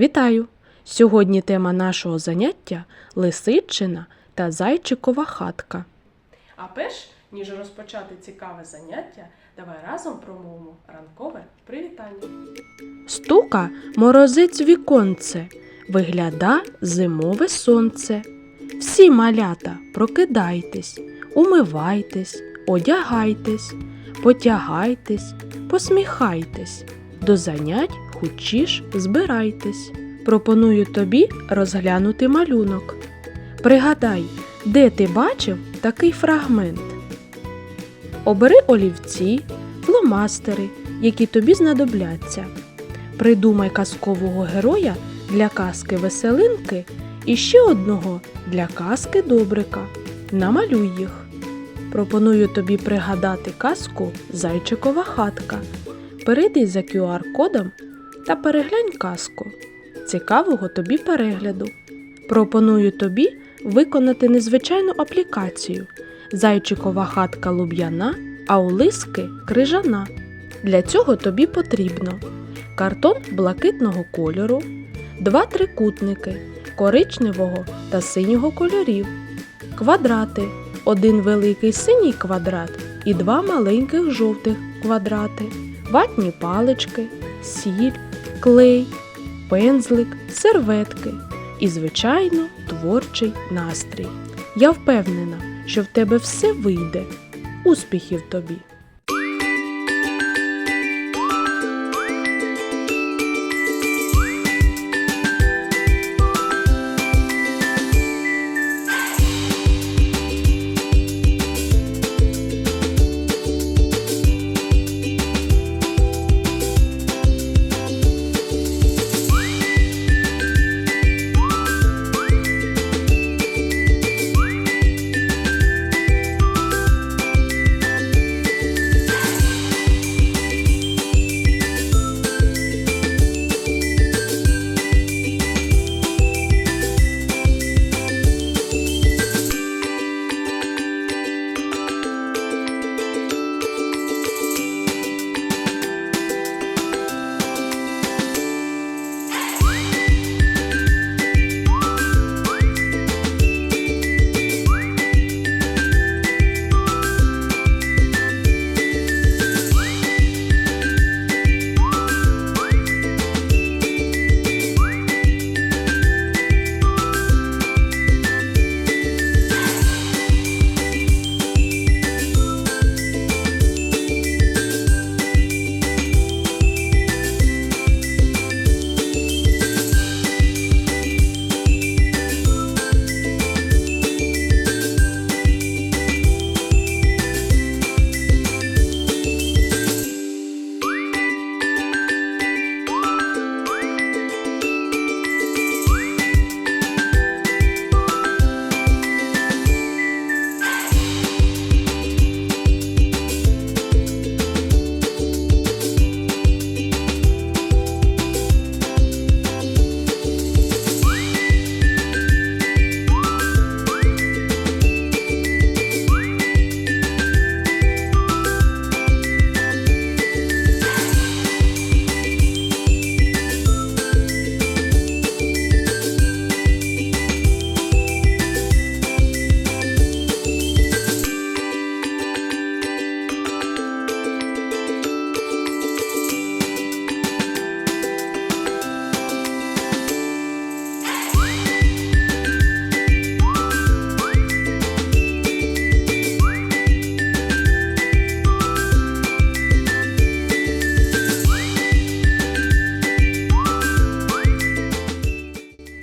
Вітаю! Сьогодні тема нашого заняття Лисичина та Зайчикова хатка. А перш ніж розпочати цікаве заняття, давай разом промовимо ранкове привітання. Стука морозець віконце, вигляда зимове сонце. Всі малята, прокидайтесь, умивайтесь, одягайтесь, потягайтесь, посміхайтесь. До занять хучіш збирайтесь. Пропоную тобі розглянути малюнок. Пригадай, де ти бачив такий фрагмент. Обери олівці, фломастери, які тобі знадобляться. Придумай казкового героя для казки веселинки і ще одного для казки добрика. Намалюй їх. Пропоную тобі пригадати казку Зайчикова хатка. Перейди за QR-кодом та переглянь казку. Цікавого тобі перегляду. Пропоную тобі виконати незвичайну аплікацію Зайчикова хатка луб'яна, а у лиски крижана. Для цього тобі потрібно картон блакитного кольору, два трикутники коричневого та синього кольорів, квадрати, один великий синій квадрат і два маленьких жовтих квадрати, ватні палички, сіль, клей, пензлик, серветки і, звичайно, творчий настрій. Я впевнена, що в тебе все вийде. Успіхів тобі!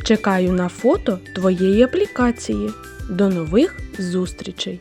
Чекаю на фото твоєї аплікації. До нових зустрічей!